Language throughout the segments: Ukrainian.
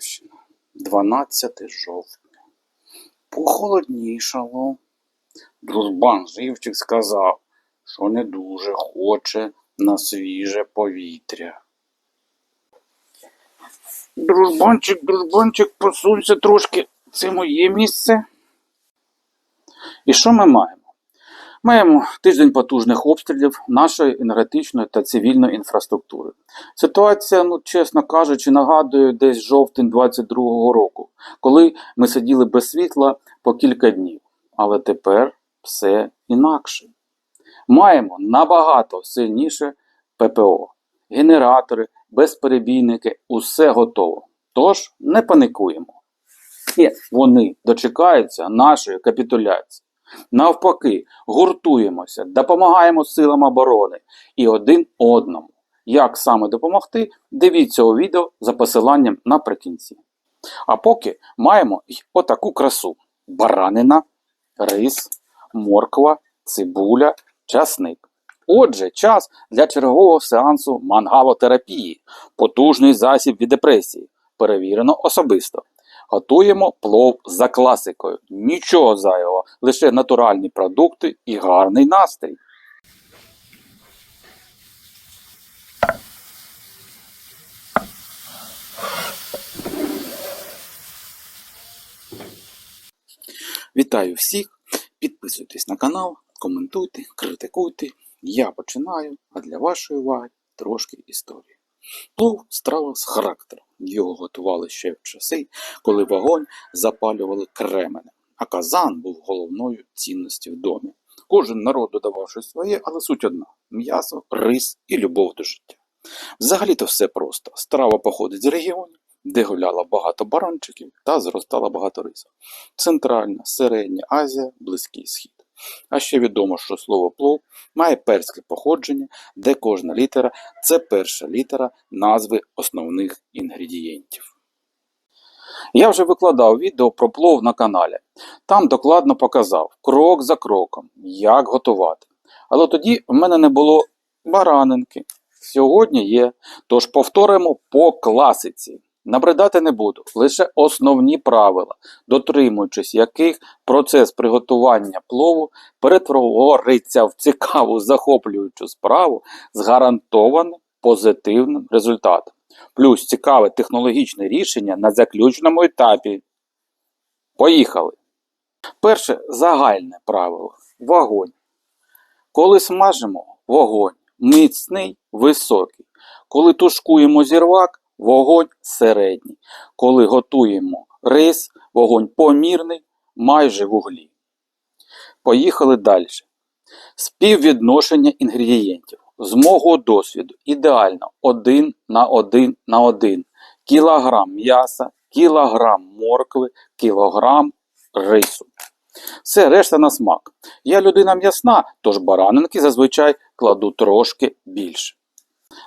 Харківщина. 12 жовтня. Похолоднішало. Дружбан Живчик сказав, що не дуже хоче на свіже повітря. Дружбанчик, дружбанчик, посунься трошки. Це моє місце. І що ми маємо? Маємо тиждень потужних обстрілів нашої енергетичної та цивільної інфраструктури. Ситуація, ну чесно кажучи, нагадує десь жовтень 22-го року, коли ми сиділи без світла по кілька днів. Але тепер все інакше. Маємо набагато сильніше ППО, генератори, безперебійники, усе готово. Тож не паникуємо. І вони дочекаються нашої капітуляції. Навпаки, гуртуємося, допомагаємо силам оборони і один одному. Як саме допомогти, дивіться у відео за посиланням наприкінці. А поки маємо й отаку красу: баранина, рис, морква, цибуля, часник. Отже, час для чергового сеансу мангалотерапії, потужний засіб від депресії, перевірено особисто. Готуємо плов за класикою. Нічого зайвого, лише натуральні продукти і гарний настрій. Вітаю всіх! Підписуйтесь на канал, коментуйте, критикуйте. Я починаю, а для вашої уваги трошки історії. Плов страва з характером. Його готували ще в часи, коли вогонь запалювали кременем, а казан був головною цінністю в домі. Кожен народ додавав щось своє, але суть одна: м'ясо, рис і любов до життя. Взагалі-то все просто. Страва походить з регіонів, де гуляло багато баранчиків та зростало багато рису. Центральна, Середня Азія, Близький Схід. А ще відомо, що слово плов має перське походження, де кожна літера це перша літера назви основних інгредієнтів. Я вже викладав відео про плов на каналі. Там докладно показав крок за кроком, як готувати. Але тоді в мене не було баранинки. Сьогодні є, тож повторимо по класиці. Набридати не буду, лише основні правила, дотримуючись яких процес приготування плову перетвориться в цікаву захоплюючу справу з гарантованим позитивним результатом. Плюс цікаве технологічне рішення на заключному етапі. Поїхали! Перше загальне правило вогонь. Коли смажимо вогонь міцний, високий. Коли тушкуємо зірвак, вогонь середній. Коли готуємо рис, вогонь помірний, майже в углі. Поїхали далі. Співвідношення інгредієнтів. З мого досвіду ідеально 1 на 1 на 1. Кілограм м'яса, кілограм моркви, кілограм рису. Все решта на смак. Я людина м'ясна, тож баранинки зазвичай кладу трошки більше.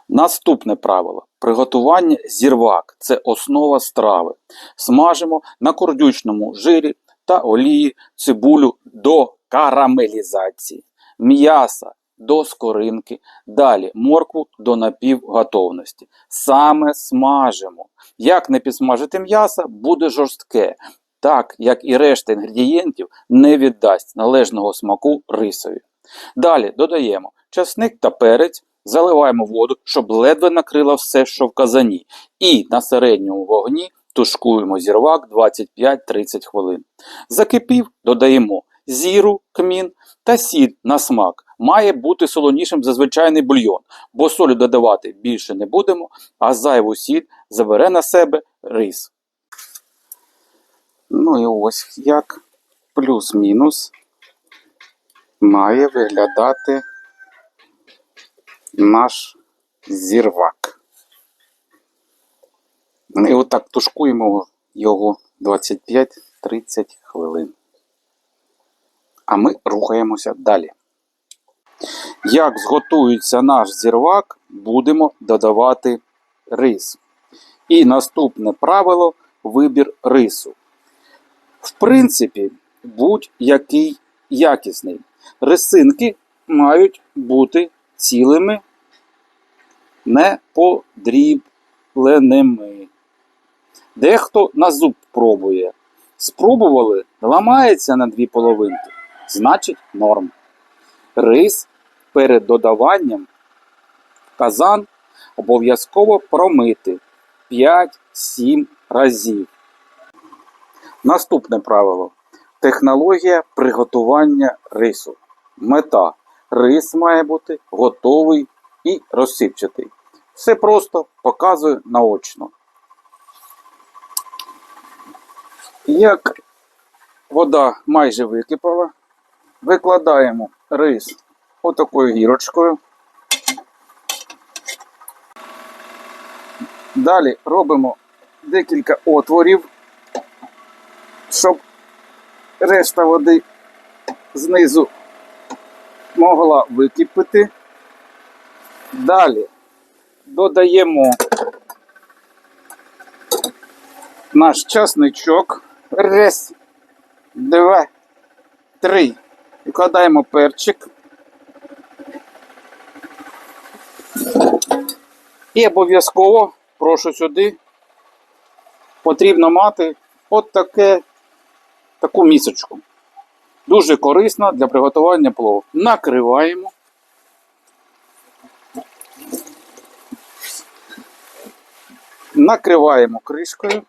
Наступне правило. Приготування зірвак це основа страви. Смажимо на кордючному жирі та олії цибулю до карамелізації, м'яса до скоринки, далі моркву до напівготовності. Саме смажимо. Як не підсмажити м'ясо, буде жорстке, так як і решта інгредієнтів не віддасть належного смаку рисові. Далі додаємо часник та перець. Заливаємо воду, щоб ледве накрило все, що в казані. І на середньому вогні тушкуємо зірвак 25-30 хвилин. Закипів, додаємо зіру, кмін та сіль на смак. Має бути солонішим за звичайний бульйон, бо солі додавати більше не будемо, а зайву сіль забере на себе рис. Ну і ось як плюс-мінус має виглядати наш зірвак. І отак тушкуємо його 25-30 хвилин. А ми рухаємося далі. Як зготується наш зірвак, будемо додавати рис. І наступне правило вибір рису. В принципі, будь-який якісний. Рисинки мають бути цілими, не подрібленими. Дехто на зуб пробує. Спробували, ламається на дві половинки. Значить норм. Рис перед додаванням казан обов'язково промити 5-7 разів. Наступне правило. Технологія приготування рису. Мета. Рис має бути готовий і розсипчатий. Все просто показую наочно. Як вода майже википала, викладаємо рис отакою гірочкою. Далі робимо декілька отворів, щоб решта води знизу могла википити. Далі додаємо наш часничок. Раз, два, три. Викладаємо перчик. І обов'язково, прошу сюди, потрібно мати от таке, таку місочку. Дуже корисна для приготування плову. Накриваємо. Накриваємо кришкою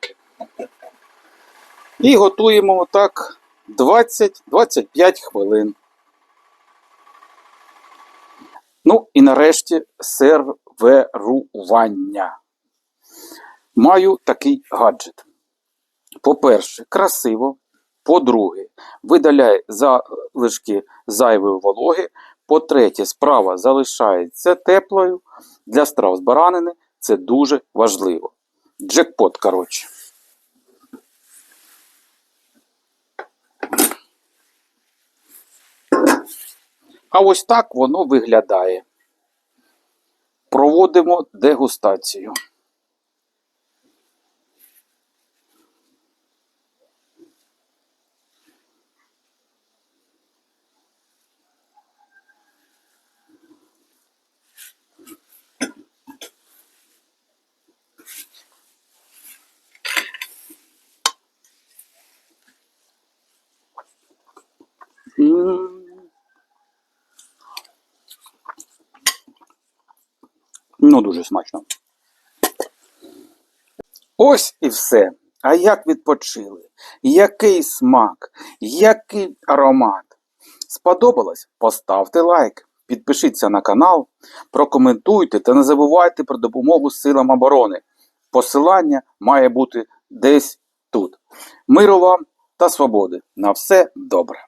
і готуємо отак 20-25 хвилин. Ну і нарешті серверування. Маю такий гаджет. По-перше, красиво. По-друге, видаляє залишки зайвої вологи. По-третє, справа залишається теплою. Для страв з баранини це дуже важливо. Джекпот, коротше. А ось так воно виглядає. Проводимо дегустацію. Ну, дуже смачно. Ось і все. А як відпочили? Який смак, який аромат. Сподобалось? Поставте лайк, підпишіться на канал, прокоментуйте та не забувайте про допомогу силам оборони. Посилання має бути десь тут. Миру вам та свободи. На все добре.